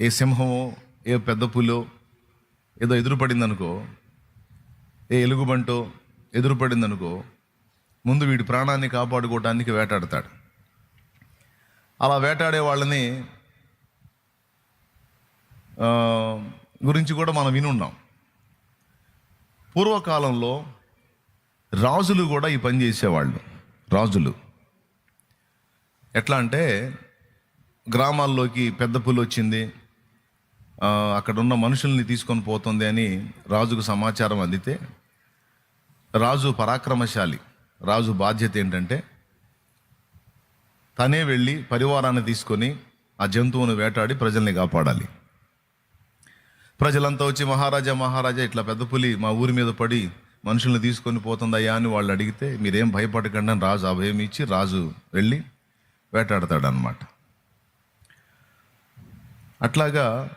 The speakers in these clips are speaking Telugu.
ఏ సింహమో ఏ పెద్ద పులో ఏదో ఎదురుపడింది అనుకో ఏ ఎలుగుబంటో ఎదురుపడింది అనుకో ముందు వీడి ప్రాణాన్ని కాపాడుకోవడానికి వేటాడతాడు. అలా వేటాడే వాళ్ళని గురించి కూడా మనం వినున్నాం. పూర్వకాలంలో రాజులు కూడా ఈ పని చేసేవాళ్ళు రాజులు. ఎట్లా అంటే గ్రామాల్లోకి పెద్ద పులి వచ్చింది అక్కడ ఉన్న మనుషుల్ని తీసుకొని పోతుంది అని రాజుకు సమాచారం అందితే రాజు పరాక్రమశాలి. రాజు బాధ్యత ఏంటంటే తనే వెళ్ళి పరివారాన్ని తీసుకొని ఆ జంతువును వేటాడి ప్రజల్ని కాపాడాలి. ప్రజలంతా వచ్చి మహారాజా మహారాజా ఇట్లా పెద్ద పులి మా ఊరి మీద పడి మనుషుల్ని తీసుకొని పోతుందయ్యా అని వాళ్ళు అడిగితే మీరేం భయపడకండి అని రాజు అభయం ఇచ్చి రాజు వెళ్ళి వేటాడతాడు అనమాట అట్లాగా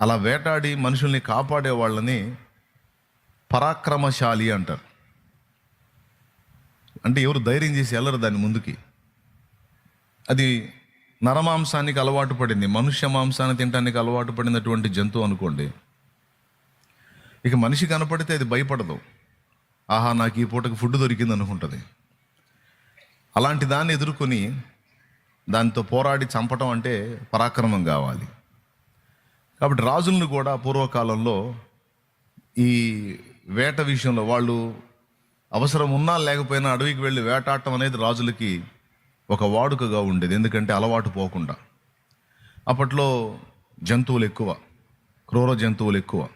అలా వేటాడి మనుషుల్ని కాపాడే వాళ్ళని పరాక్రమశాలి అంటారు. అంటే ఎవరు ధైర్యం చేసి వెళ్ళరు దాని ముందుకి. అది నరమాంసానికి అలవాటు పడింది మనుష్య మాంసాన్ని తినడానికి అలవాటు పడినటువంటి జంతువు అనుకోండి. ఇక మనిషి కనపడితే అది భయపడదు. ఆహా నాకు ఈ పూటకి ఫుడ్ దొరికింది అనుకుంటుంది. అలాంటి దాన్ని ఎదుర్కొని దానితో పోరాడి చంపటం అంటే పరాక్రమం కావాలి. కాబట్టి రాజులను కూడా పూర్వకాలంలో ఈ వేట విషయంలో వాళ్ళు అవసరం ఉన్నా లేకపోయినా అడవికి వెళ్ళి వేటాడటం అనేది రాజులకి ఒక వాడుకగా ఉండేది. ఎందుకంటే అలవాటు పోకుండా. అప్పట్లో జంతువులు ఎక్కువ. క్రూర జంతువులు ఎక్కువ.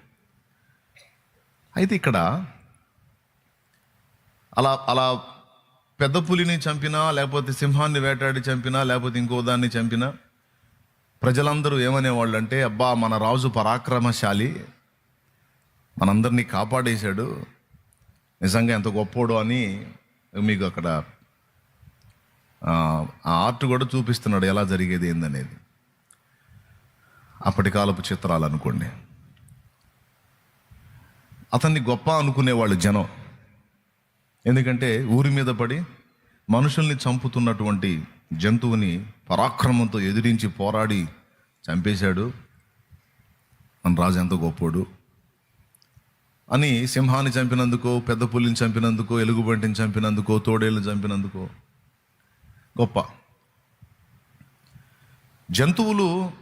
అయితే ఇక్కడ అలా అలా పెద్ద పులిని చంపినా లేకపోతే సింహాన్ని వేటాడి చంపినా లేకపోతే ఇంకో దాన్ని చంపినా ప్రజలందరూ ఏమనేవాళ్ళు అంటే అబ్బా మన రాజు పరాక్రమశాలి. మనందరినీ కాపాడేశాడు. నిజంగా ఎంత గొప్పోడు అని మీకు అక్కడ ఆ ఆర్ట్ కూడా చూపిస్తున్నాడు ఎలా జరిగేది ఏందనేది. అప్పటి కాలపు చిత్రాలు అనుకోండి. అతన్ని గొప్ప అనుకునేవాళ్ళు జనం. ఎందుకంటే ఊరి మీద పడి మనుషుల్ని చంపుతున్నటువంటి జంతువుని పరాక్రమంతో ఎదిరించి పోరాడి చంపేశాడు. మన రాజు ఎంత గొప్పోడు. అని సింహాన్ని చంపినందుకో పెద్ద పులిని చంపినందుకో ఎలుగుబంటిని చంపినందుకో తోడేళ్ళని చంపినందుకో గొప్ప. జంతువులు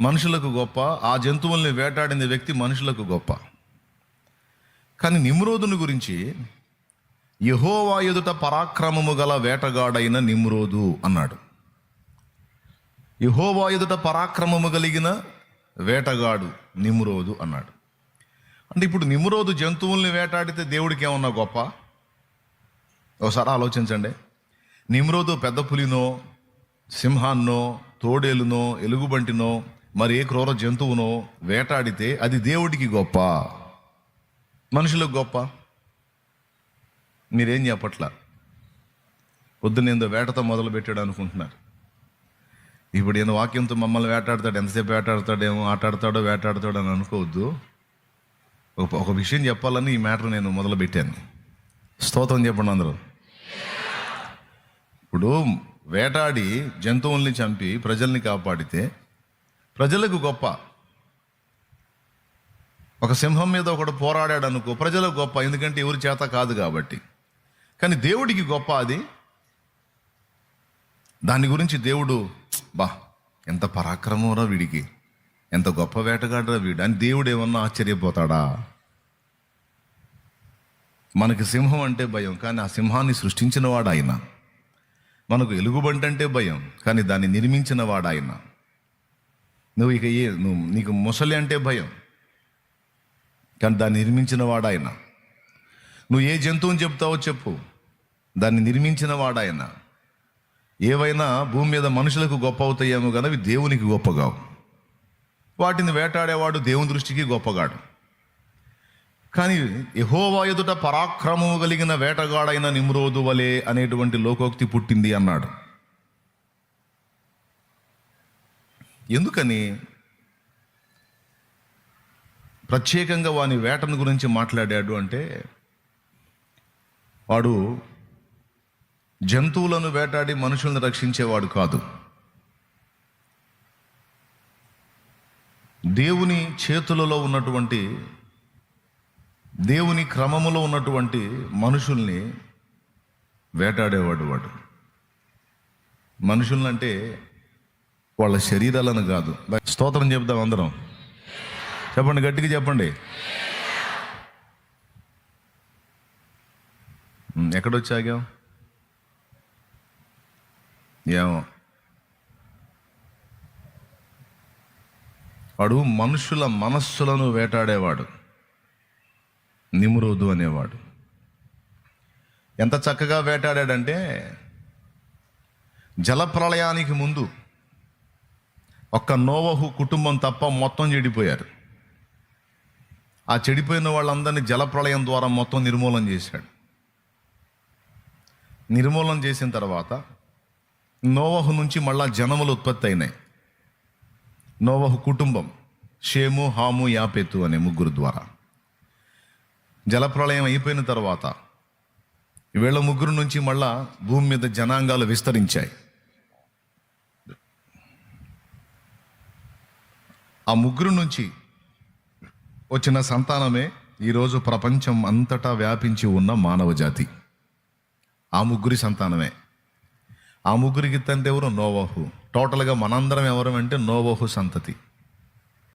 మనుషులకు గొప్ప. ఆ జంతువుల్ని వేటాడిన వ్యక్తి మనుషులకు గొప్ప. కానీ నిమ్రోదుని గురించి యహోవా ఎదుట పరాక్రమము గల వేటగాడైన నిమ్రోదు అన్నాడు. యహోవా ఎదుట పరాక్రమము కలిగిన వేటగాడు నిమ్రోదు అన్నాడు. అంటే ఇప్పుడు నిమ్రోదు జంతువుల్ని వేటాడితే దేవుడికి ఏమన్నా గొప్ప? ఒకసారి ఆలోచించండి. నిమ్రోదు పెద్ద పులినో సింహాన్నో తోడేలునో ఎలుగుబంటినో మరి ఏ క్రూర జంతువునో వేటాడితే అది దేవుడికి గొప్ప. మనుషులకు గొప్ప? మీరేం చెప్పట్లా? పొద్దున్న ఏందో వేటతో మొదలు పెట్టాడు అనుకుంటున్నారు. ఇప్పుడు ఈయన వాక్యంతో మమ్మల్ని వేటాడతాడు ఎంతసేపు వేటాడతాడేమో ఆటాడతాడో వేటాడతాడో అని అనుకోవద్దు. ఒక ఒక విషయం చెప్పాలని ఈ మ్యాటర్ నేను మొదలు పెట్టాను స్తోత్రం చెప్పండి అందరూ. ఇప్పుడు వేటాడి జంతువుల్ని చంపి ప్రజల్ని కాపాడితే ప్రజలకు గొప్ప. ఒక సింహం మీద ఒకడు పోరాడాడు అనుకో ప్రజలకు గొప్ప ఎందుకంటే ఎవరి చేత కాదు కాబట్టి. కానీ దేవుడికి గొప్ప అది. దాని గురించి దేవుడు బా ఎంత పరాక్రమంరా వీడికి. ఎంత గొప్ప వేటగాడరా వీడు. అని దేవుడు ఏమన్నా ఆశ్చర్యపోతాడా? మనకి సింహం అంటే భయం కానీ ఆ సింహాన్ని సృష్టించిన వాడు ఆయన మనకు ఎలుగుబంటి అంటే భయం కానీ దాన్ని నిర్మించిన వాడు ఆయన నువ్వు ఇక ఏ నువ్వు నీకు ముసలి అంటే భయం కానీ దాన్ని నిర్మించిన వాడు ఆయన నువ్వు ఏ జంతువుని చెప్తావో చెప్పు. దాన్ని నిర్మించిన వాడు ఆయన ఏవైనా భూమి మీద మనుషులకు గొప్ప అవుతాయేమో కానీ అవి దేవునికి గొప్పగావు. వాటిని వేటాడేవాడు దేవుని దృష్టికి గొప్పగాడు. కానీ యహోవా ఎదుట పరాక్రమము కలిగిన వేటగాడైన నిమ్రోదు వలె అనేటువంటి లోకోక్తి పుట్టింది అన్నాడు. ఎందుకని? ప్రత్యేకంగా వాని వేటను గురించి మాట్లాడాడు అంటే వాడు జంతువులను వేటాడి మనుషులను రక్షించేవాడు కాదు. దేవుని చేతులలో ఉన్నటువంటి దేవుని క్రమములో ఉన్నటువంటి మనుషుల్ని వేటాడేవాడు వాడు. మనుషులంటే వాళ్ళ శరీరాలను కాదు. స్తోత్రం చెప్దాం అందరం. చెప్పండి గట్టిగా చెప్పండి. ఉమ్, ఎక్కడొచ్చాగాం ఏమో వాడు మనుషుల మనస్సులను వేటాడేవాడు. నిమురోదు అనేవాడు. ఎంత చక్కగా వేటాడాడంటే జలప్రళయానికి ముందు ఒక్క నోవహు కుటుంబం తప్ప మొత్తం చెడిపోయారు. ఆ చెడిపోయిన వాళ్ళందరినీ జలప్రళయం ద్వారా మొత్తం నిర్మూలన చేశాడు. నిర్మూలన చేసిన తర్వాత నోవహు నుంచి మళ్ళా జనములు ఉత్పత్తి అయినాయి నోవహు కుటుంబం షేము హాము యాపెతు అనే ముగ్గురు ద్వారా. జలప్రళయం అయిపోయిన తర్వాత వీళ్ళ ముగ్గురు నుంచి మళ్ళా భూమి మీద జనాంగాలు విస్తరించాయి. ఆ ముగ్గురు నుంచి వచ్చిన సంతానమే ఈరోజు ప్రపంచం అంతటా వ్యాపించి ఉన్న మానవ జాతి ఆ ముగ్గురి సంతానమే. ఆ ముగ్గురికి తండ్రి ఎవరు? నోవహు. టోటల్గా మనందరం ఎవరు అంటే నోవహు సంతతి.